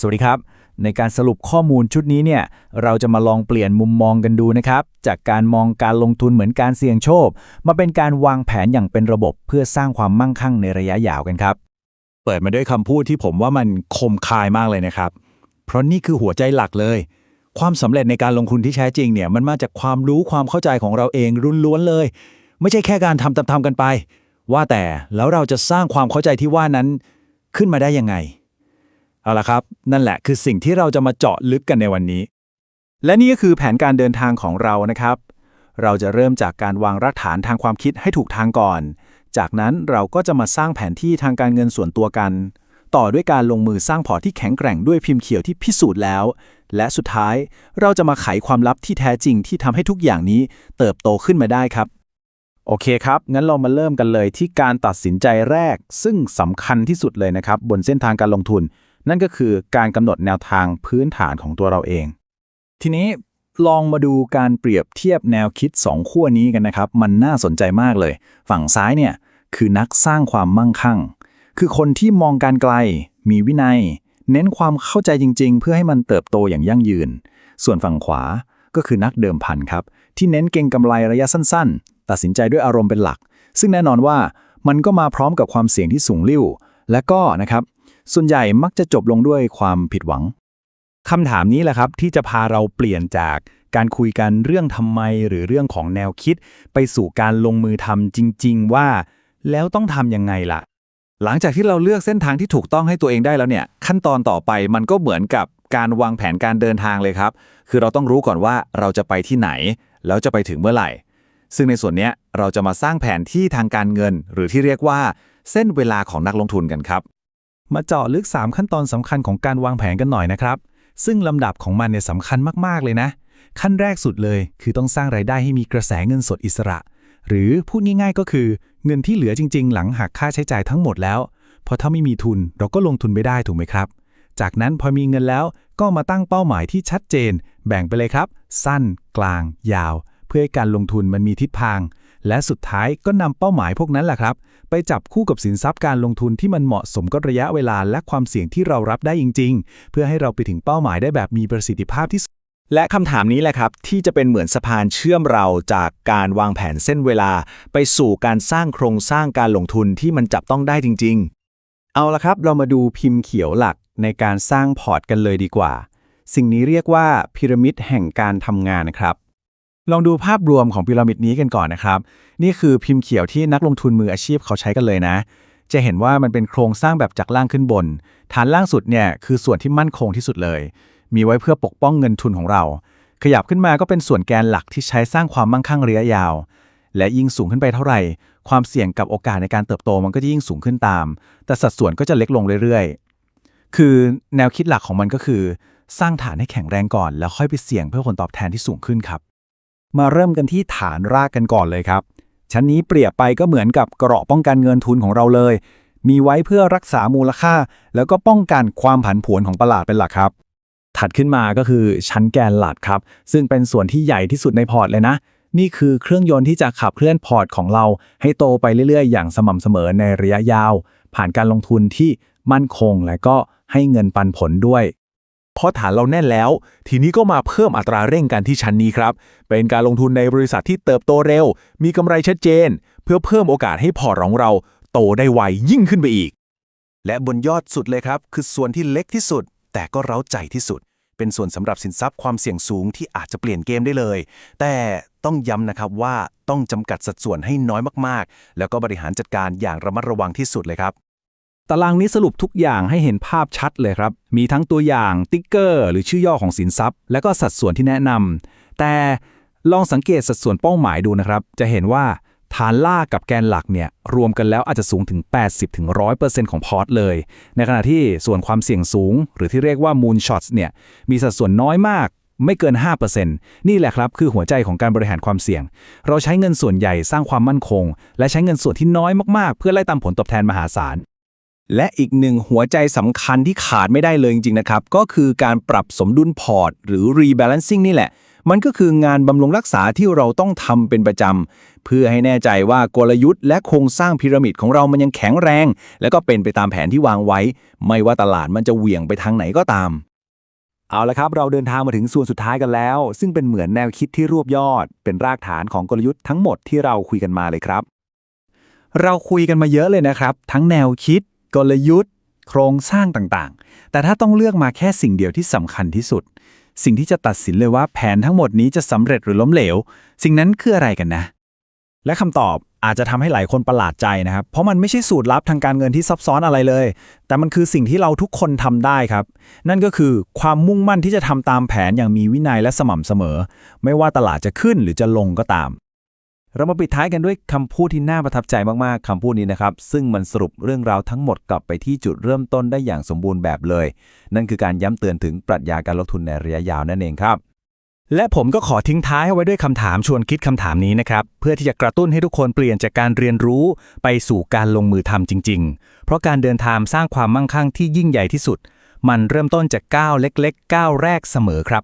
สวัสดีครับ ในการสรุปข้อมูลชุดนี้เนี่ยเราจะมาลองเปลี่ยนมุมมองกันดูนะครับ จากการมองการลงทุนเหมือนการเสี่ยงโชค มาเป็นการวางแผนอย่างเป็นระบบเพื่อสร้างความมั่งคั่งในระยะยาวกันครับ เปิดมาด้วยคำพูดที่ผมว่ามันคมคายมากเลยนะครับ เพราะนี่คือหัวใจหลักเลย ความสำเร็จในการลงทุนที่แท้จริงเนี่ยมันมาจากความรู้ความเข้าใจของเราเองรุนล้วนเลย ไม่ใช่แค่การทำตามๆกันไป ว่าแต่แล้วเราจะสร้างความเข้าใจที่ว่านั้นขึ้นมาได้ยังไง เอาละครับ นั่นแหละคือสิ่งที่เราจะมาเจาะลึกกันในวันนี้ และนี่ก็คือแผนการเดินทางของเรานะครับ เราจะเริ่มจากการวางรากฐานทางความคิดให้ถูกทางก่อน จากนั้นเราก็จะมาสร้างแผนที่ทางการเงินส่วนตัวกัน ต่อด้วยการลงมือสร้างพอร์ตที่แข็งแกร่งด้วยพิมพ์เขียวที่พิสูจน์แล้ว และสุดท้ายเราจะมาไขความลับที่แท้จริงที่ทำให้ทุกอย่างนี้เติบโตขึ้นมาได้ครับโอเคครับ งั้นเรามาเริ่มกันเลยที่การตัดสินใจแรก ซึ่งสำคัญที่สุดเลยนะครับ บนเส้นทางการลงทุน นั่นก็คือการกำหนดแนวทางพื้นฐานของตัวเราเอง ทีนี้ลองมาดูการเปรียบเทียบแนวคิด 2 ขั้วนี้กันนะครับ มันน่าสนใจมากเลย ฝั่งซ้ายเนี่ยคือนักสร้างความมั่งคั่ง คือคนที่มองการไกล มีวินัย เน้นความเข้าใจจริง ๆ เพื่อให้มันเติบโตอย่างยั่งยืน ส่วนฝั่งขวาก็คือนักเดิมพันครับ ที่เน้นเก็งกำไรระยะสั้น ๆ ตัดสินใจด้วยอารมณ์เป็นหลัก ซึ่งแน่นอนว่ามันก็มาพร้อมกับความเสี่ยงที่สูงลิ่วและก็นะครับ ส่วนใหญ่มักจะจบลงด้วยความผิดหวังคำถามนี้แหละครับที่จะพาเราเปลี่ยนจากการคุยกันเรื่องทำไมหรือเรื่องของแนวคิด ไปสู่การลงมือทำจริง ๆ ว่า แล้วต้องทำยังไงล่ะ หลังจากที่เราเลือกเส้นทางที่ถูกต้องให้ตัวเองได้แล้วเนี่ย ขั้นตอนต่อไปมันก็เหมือนกับการวางแผนการเดินทางเลยครับ คือเราต้องรู้ก่อนว่าเราจะไปที่ไหน แล้วจะไปถึงเมื่อไหร่ ซึ่งในส่วนนี้เราจะมาสร้างแผนที่ทางการเงิน หรือที่เรียกว่า เส้นเวลาของนักลงทุนกันครับ มาเจาะลึก 3 ขั้นตอนสำคัญของการวางแผนกันหน่อยนะครับ ซึ่งลำดับของมันเนี่ยสำคัญมาก ๆ เลยนะ ขั้นแรกสุดเลย คือต้องสร้างรายได้ให้มีกระแสเงินสดอิสระ หรือพูดง่าย ๆ ก็คือ เงินที่เหลือจริง ๆ หลังหักค่าใช้จ่ายทั้งหมดแล้ว เพราะถ้าไม่มีทุนเราก็ลงทุนไม่ได้ถูกไหมครับ จากนั้นพอมีเงินแล้วก็มาตั้งเป้าหมายที่ชัดเจน แบ่งไปเลยครับ สั้น กลาง ยาว เพื่อให้การลงทุนมันมีทิศทาง และสุดท้ายก็นำเป้าหมายพวกนั้นแหละครับ ไปจับคู่กับสินทรัพย์การลงทุนที่มันเหมาะสมกับระยะเวลาและความเสี่ยงที่เรารับได้จริง ๆ เพื่อให้เราไปถึงเป้าหมายได้แบบมีประสิทธิภาพที่สุดและคำถามนี้แหละครับที่จะเป็นเหมือนสะพานเชื่อมเราจากการวางแผนเส้นเวลา ไปสู่การสร้างโครงสร้างการลงทุนที่มันจับต้องได้จริง ๆ เอาละครับ เรามาดูพิมพ์เขียวหลักในการสร้างพอร์ตกันเลยดีกว่า สิ่งนี้เรียกว่าพีระมิดแห่งการทำงานครับ ลองดูภาพรวมของพีระมิดนี้กันก่อนนะครับ นี่คือพิมพ์เขียวที่นักลงทุนมืออาชีพเขาใช้กันเลยนะ จะเห็นว่ามันเป็นโครงสร้างแบบจากล่างขึ้นบน ฐานล่างสุดเนี่ยคือส่วนที่มั่นคงที่สุดเลย มีไว้เพื่อปกป้องเงินทุนของเรา ขยับขึ้นมาก็เป็นส่วนแกนหลักที่ใช้สร้างความมั่งคั่งระยะยาว และยิ่งสูงขึ้นไปเท่าไหร่ ความเสี่ยงกับโอกาสในการเติบโตมันก็จะยิ่งสูงขึ้นตาม แต่สัดส่วนก็จะเล็กลงเรื่อยๆ คือแนวคิดหลักของมันก็คือ สร้างฐานให้แข็งแรงก่อน แล้วค่อยไปเสี่ยงเพื่อผลตอบแทนที่สูงขึ้นครับ มาเริ่มกันที่ฐานรากกันก่อนเลยครับ ชั้นนี้เปรียบไปก็เหมือนกับเกราะป้องกันเงินทุนของเราเลย มีไว้เพื่อรักษามูลค่า แล้วก็ป้องกันความผันผวนของตลาดเป็นหลักครับ ถัดขึ้นมาก็คือชั้นแกนหลักครับ ซึ่งเป็นส่วนที่ใหญ่ที่สุดในพอร์ตเลยนะ นี่คือเครื่องยนต์ที่จะขับเคลื่อนพอร์ตของเรา ให้โตไปเรื่อยๆ อย่างสม่ำเสมอในระยะยาว ผ่านการลงทุนที่มั่นคงและก็ให้เงินปันผลด้วย พอฐานเราแน่นแล้ว ทีนี้ก็มาเพิ่มอัตราเร่งกันที่ชั้นนี้ครับ เป็นการลงทุนในบริษัทที่เติบโตเร็ว มีกำไรชัดเจน เพื่อเพิ่มโอกาสให้พอร์ตของเราโตได้ไวยิ่งขึ้นไปอีก และบนยอดสุดเลยครับ คือส่วนที่เล็กที่สุด แต่ก็เร้าใจที่สุด เป็นส่วนสำหรับสินทรัพย์ความเสี่ยงสูงที่อาจจะเปลี่ยนเกมได้เลย แต่ต้องย้ำนะครับว่าต้องจำกัดสัดส่วนให้น้อยมากๆ แล้วก็บริหารจัดการอย่างระมัดระวังที่สุดเลยครับ ตารางนี้สรุปทุกอย่างให้เห็นภาพชัดเลยครับ มีทั้งตัวอย่างติ๊กเกอร์ หรือชื่อย่อของสินทรัพย์ และก็สัดส่วนที่แนะนำแต่ลองสังเกตสัดส่วนเป้าหมายดูนะครับ จะเห็นว่าฐานล่ากกับแกนหลักเนี่ยรวมกันแล้วอาจจะสูงถึง 80-100%ของพอร์ตเลย ในขณะที่ส่วนความเสี่ยงสูง หรือที่เรียกว่า moon shots เนี่ยมีสัดส่วนน้อยมากไม่เกิน 5%นี่แหละครับ คือหัวใจของการบริหารความเสี่ยง เราใช้เงินส่วนใหญ่สร้างความมั่นคง และใช้เงินส่วนที่น้อยมากๆ เพื่อไล่ตามผลตอบแทนมหาศาล และอีกหนึ่งหัวใจสำคัญที่ขาดไม่ได้เลยจริงๆนะครับ ก็คือการปรับสมดุลพอร์ต หรือ rebalancing นี่แหละ มันก็คืองานบำรุงรักษาที่เราต้องทำเป็นประจำ เพื่อให้แน่ใจว่ากลยุทธ์และโครงสร้างพีระมิดของเรามันยังแข็งแรง และก็เป็นไปตามแผนที่วางไว้ ไม่ว่าตลาดมันจะเหวี่ยงไปทางไหนก็ตาม เอาละครับ เราเดินทางมาถึงส่วนสุดท้ายกันแล้ว ซึ่งเป็นเหมือนแนวคิดที่รวบยอด เป็นรากฐานของกลยุทธ์ทั้งหมดที่เราคุยกันมาเลยครับ เราคุยกันมาเยอะเลยนะครับ ทั้งแนวคิด กลยุทธ์ โครงสร้างต่างๆ แต่ถ้าต้องเลือกมาแค่สิ่งเดียวที่สำคัญที่สุด สิ่งที่จะตัดสินเลยว่าแผนทั้งหมดนี้จะสำเร็จหรือล้มเหลว สิ่งนั้นคืออะไรกันนะ และคำตอบอาจจะทำให้หลายคนประหลาดใจนะครับ เพราะมันไม่ใช่สูตรลับทางการเงินที่ซับซ้อนอะไรเลย แต่มันคือสิ่งที่เราทุกคนทำได้ครับ นั่นก็คือความมุ่งมั่นที่จะทำตามแผนอย่างมีวินัยและสม่ำเสมอ ไม่ว่าตลาดจะขึ้นหรือจะลงก็ตาม เรามาปิดท้ายกันด้วยคำพูดที่น่าประทับใจมากๆคำพูดนี้นะครับ ซึ่งมันสรุปเรื่องราวทั้งหมดกลับไปที่จุดเริ่มต้นได้อย่างสมบูรณ์แบบเลย นั่นคือการย้ำเตือนถึงปรัชญาการลงทุนในระยะยาวนั่นเองครับ และผมก็ขอทิ้งท้ายเอาไว้ด้วยคำถามชวนคิดคำถามนี้นะครับ เพื่อที่จะกระตุ้นให้ทุกคนเปลี่ยนจากการเรียนรู้ไปสู่การลงมือทำจริง ๆ เพราะการเดินทางสร้างความมั่งคั่งที่ยิ่งใหญ่ที่สุด มันเริ่มต้นจากก้าวเล็กๆก้าวแรกเสมอครับ